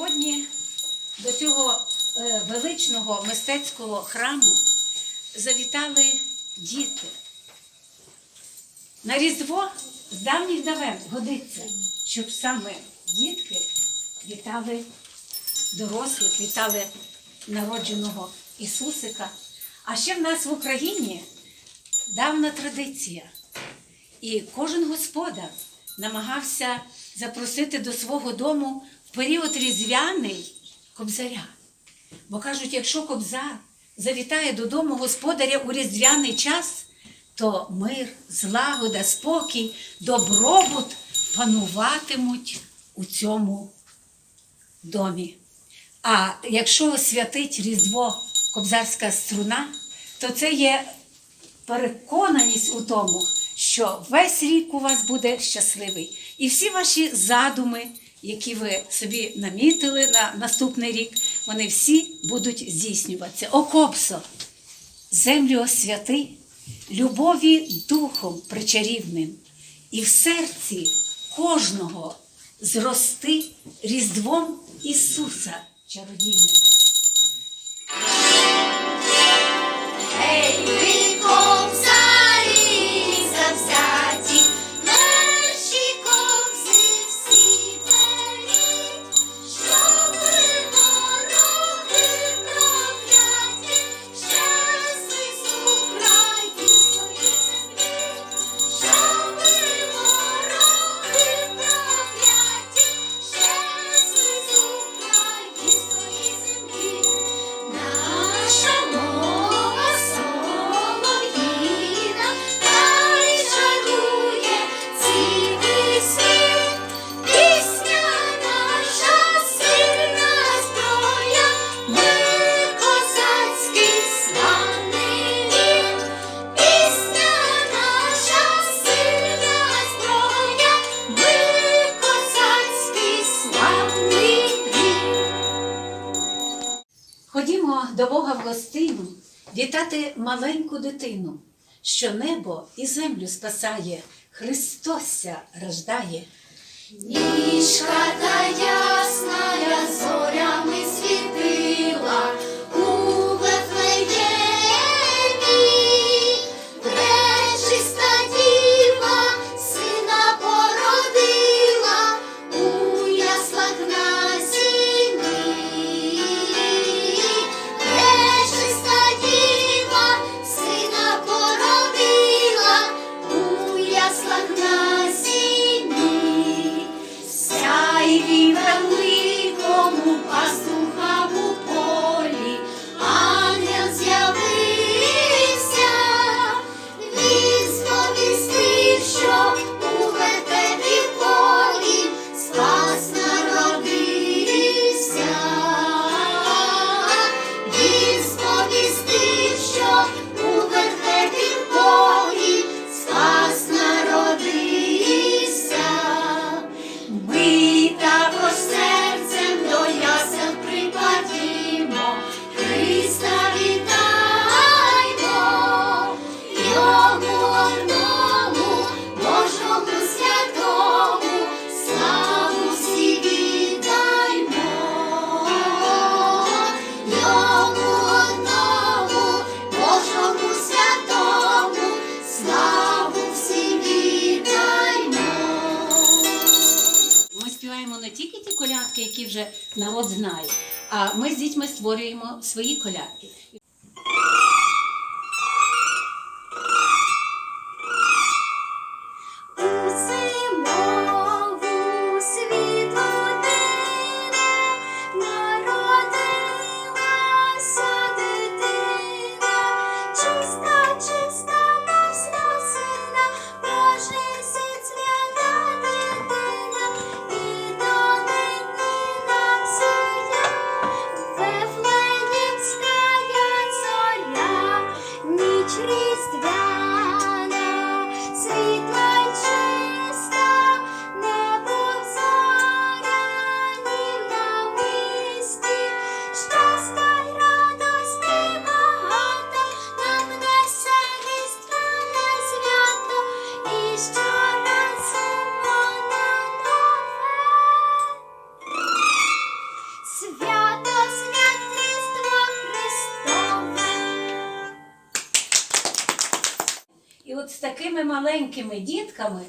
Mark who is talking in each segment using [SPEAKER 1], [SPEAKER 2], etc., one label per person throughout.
[SPEAKER 1] сьогодні до цього е, величного мистецького храму завітали діти. На Різдво з давніх давен годиться, щоб саме дітки вітали дорослих, вітали народженого Ісусика. А ще в нас в Україні давна традиція. І кожен господар намагався запросити до свого дому період різдвяний кобзаря. Бо кажуть, якщо кобзар завітає додому господаря у різдвяний час, то мир, злагода, спокій, добробут пануватимуть у цьому домі. А якщо святить Різдво кобзарська струна, то це є переконаність у тому, що весь рік у вас буде щасливий. І всі ваші задуми, які ви собі намітили на наступний рік, вони всі будуть здійснюватися. О Кобзо, землю освяти, любові духом причарівним, і в серці кожного зрости різдвом Ісуса чародійним.
[SPEAKER 2] Ей, ви
[SPEAKER 1] до Бога в гостину вітати маленьку дитину, що небо і землю спасає, Христося рождає.
[SPEAKER 2] Нічка та ясна
[SPEAKER 1] вже народ знає, а ми з дітьми створюємо свої колядки.
[SPEAKER 2] Такими маленькими дітками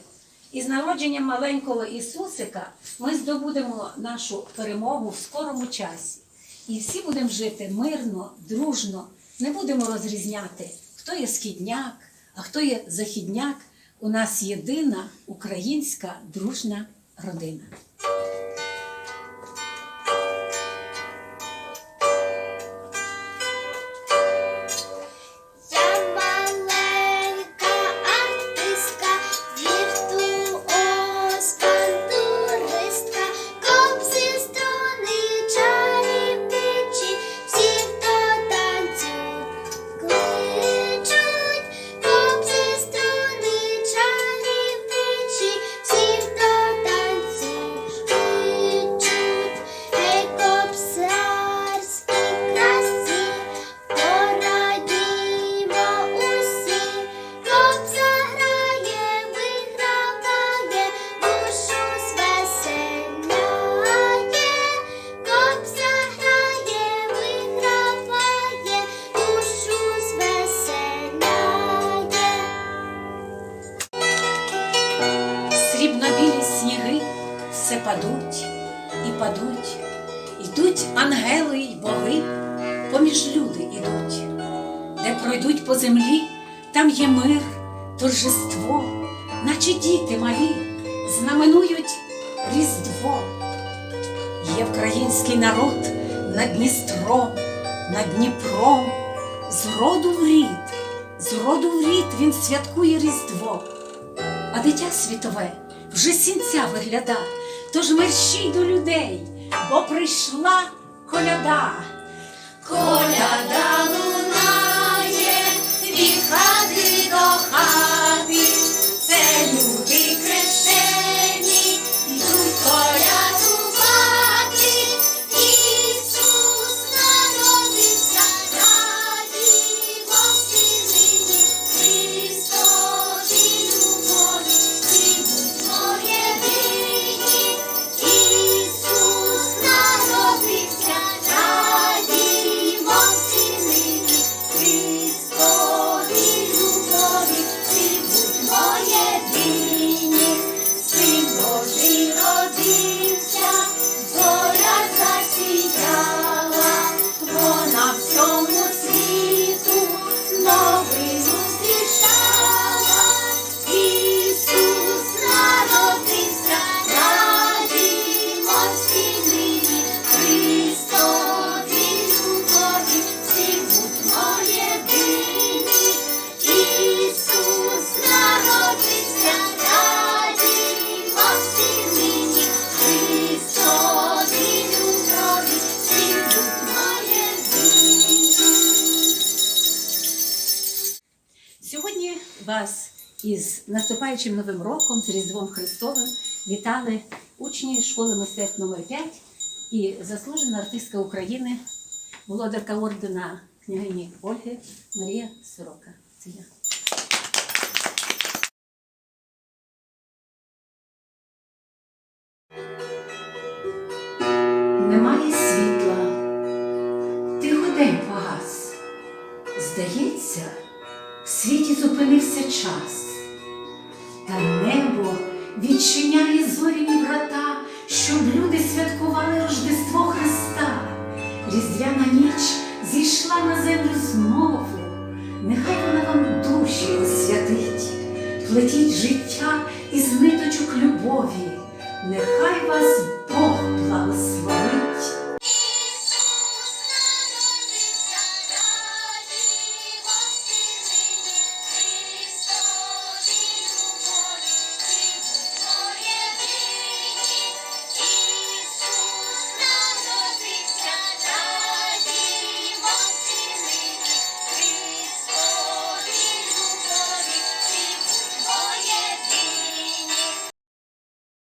[SPEAKER 2] і з народженням маленького Ісусика ми здобудемо нашу перемогу в скорому часі. І всі будемо жити мирно, дружно, не будемо розрізняти, хто є східняк, а хто є західняк. У нас єдина українська дружна родина. Пройдуть по землі, там є мир, торжество, наче діти малі, знаменують Різдво. Є український народ над Дністром, над Дніпром, з роду в рід, з роду в рід він святкує Різдво а дитя світове вже сінця вигляда, тож мерщій до людей, бо прийшла коляда.
[SPEAKER 1] Коляда лунає від хати до хати,
[SPEAKER 2] із наступаючим новим роком, з Різдвом Христовим вітали учні школи мистецтв номер 5 і заслужена артистка України, володарка ордена княгині Ольги Марія Сорока. Це я. Немає світла, тихо день погас. Здається, в світі зупинився час, та небо відчиняє зоряні врата, щоб люди святкували Рождество Христа. Різдвяна ніч зійшла на землю знову. Нехай вона вам душі освятить, плетіть життя із ниточок любові, нехай вас Бог благословить.